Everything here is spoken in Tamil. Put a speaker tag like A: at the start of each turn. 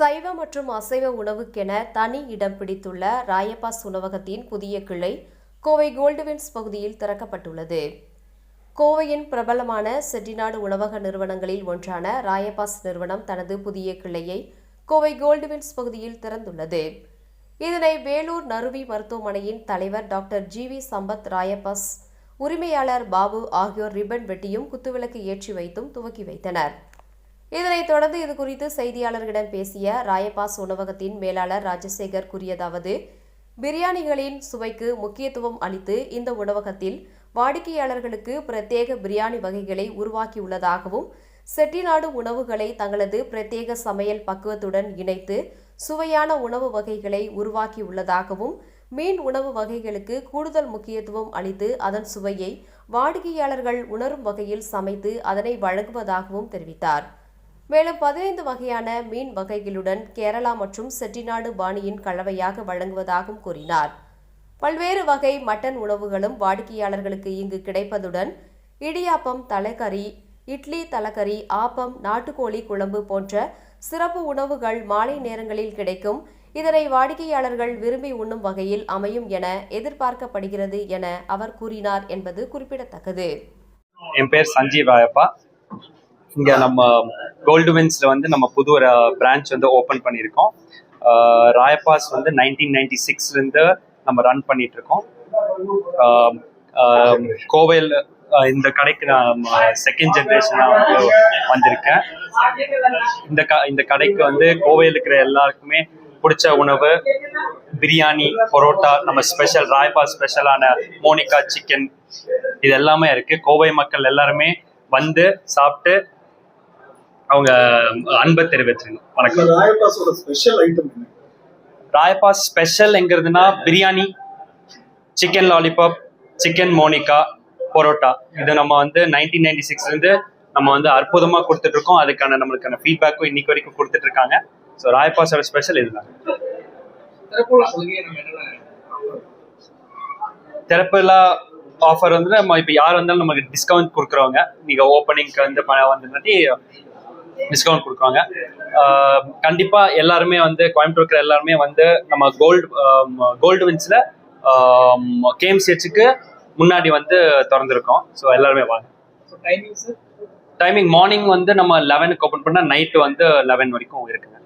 A: சைவ மற்றும் அசைவ உணவுக்கென தனி இடம் பிடித்துள்ள ராயப்பாஸ் உணவகத்தின் புதிய கிளை கோவை கோல்டுவின்ஸ் பகுதியில் திறக்கப்பட்டுள்ளது. கோவையின் பிரபலமான செட்டிநாடு உணவக நிறுவனங்களில் ஒன்றான ராயப்பாஸ் நிறுவனம் தனது புதிய கிளையை கோவை கோல்டுவின்ஸ் பகுதியில் திறந்துள்ளது. இதனை வேலூர் நறுவி மருத்துவமனையின் தலைவர் doctor G V Sampath Rayappa's உரிமையாளர் பாபு ஆகியோர் ரிப்பன் வெட்டியும் குத்துவிளக்கு ஏற்றி வைத்தும் துவக்கி வைத்தனர். இதனைத் தொடர்ந்து இதுகுறித்து செய்தியாளர்களிடம் பேசிய ராயப்பாஸ் உணவகத்தின் மேலாளர் ராஜசேகர் கூறியதாவது பிரியாணிகளின் சுவைக்கு முக்கியத்துவம் அளித்து இந்த உணவகத்தில் வாடிக்கையாளர்களுக்கு பிரத்யேக பிரியாணி வகைகளை உருவாக்கியுள்ளதாகவும் செட்டிநாடு உணவுகளை தங்களது பிரத்யேக சமையல் பக்குவத்துடன் இணைத்து சுவையான உணவு வகைகளை உருவாக்கியுள்ளதாகவும் மீன் உணவு வகைகளுக்கு கூடுதல் முக்கியத்துவம் அளித்து அதன் சுவையை வாடிக்கையாளர்கள் உணரும் வகையில் சமைத்து அதனை வழங்குவதாகவும் தெரிவித்தார். மேலும் பதினைந்து வகையான மீன் வகைகளுடன் கேரளா மற்றும் செட்டிநாடு பாணியின் கலவையாக வழங்குவதாகவும் கூறினார். பல்வேறு வகை மட்டன் உணவுகளும் வாடிக்கையாளர்களுக்கு இங்கு கிடைப்பதுடன் இடியாப்பம் தலைக்கறி இட்லி தலைக்கறி ஆப்பம் நாட்டுக்கோழி குழம்பு போன்ற சிறப்பு உணவுகள் மாலை நேரங்களில் கிடைக்கும். இதனை வாடிக்கையாளர்கள் விரும்பி உண்ணும் வகையில் அமையும் என எதிர்பார்க்கப்படுகிறது என அவர் கூறினார் என்பது குறிப்பிடத்தக்கது.
B: என் பேர் சஞ்சீவ் ராயப்பா. இங்கே நம்ம கோல்டுவின்ஸில் வந்து நம்ம புது ஒரு பிரான்ச் வந்து ஓப்பன் பண்ணியிருக்கோம். ராயபாஸ் ராயப்பாஸ் வந்து நைன்டீன் நைன்டி சிக்ஸ்லேருந்து நம்ம ரன் பண்ணிட்டு இருக்கோம் கோவையில் இந்த கடைக்கு நான் செகண்ட் ஜென்ரேஷனாக வந்து வந்திருக்கேன். இந்த க இந்த கடைக்கு வந்து கோவையில் இருக்கிற எல்லாருக்குமே பிடிச்ச உணவு பிரியாணி பரோட்டா நம்ம ஸ்பெஷல் ராயப்பா ஸ்பெஷலான மோனிகா சிக்கன் இது எல்லாமே இருக்குது கோவை மக்கள் எல்லாருமே வந்து சாப்பிட்டு அவங்க அன்பை தெரிவிச்சிருங்க. வணக்கம்.
C: ராயப்பாஸோட ஸ்பெஷல் ஐட்டம் என்ன?
B: Rayappa special எங்கிறதுனா biryani chicken lollipop chicken Monica parotta இது நம்ம வந்து நைன்டீன் நைன்டி சிக்ஸ்லேருந்து நம்ம வந்து அற்புதமாக கொடுத்துட்டு இருக்கோம் அதுக்கான நம்மளுக்கான ஃபீட்பேக்கும் இன்னைக்கு வரைக்கும் கொடுத்துட்டு இருக்காங்க ஸோ ராயப்பாஸோட ஸ்பெஷல் இதுதான்
C: திறப்புல
B: ஆஃபர் வந்து நம்ம இப்போ யார் வந்தாலும் நமக்கு டிஸ்கவுண்ட் கொடுக்குறவங்க. நீங்கள் ஓப்பனிங்க்கு வந்து ப- வந்துங்காட்டி டிஸ்கவுண்ட் கொடுக்குறாங்க. ஆஹ் கண்டிப்பா எல்லாருமே வந்து கோயம்புத்தூர் இருக்கிற எல்லாருமே வந்து நம்ம கோல்டு கோல்டு வின்ஸ்ல கேஎம்சிஹெச்சுக்கு முன்னாடி வந்து திறந்துருக்கோம். ஸோ எல்லாருமே வாங்க. டைமிங் மார்னிங் வந்து நம்ம லெவனுக்கு ஓப்பன் பண்ணால் நைட்டு வந்து லெவன் வரைக்கும் இருக்குங்க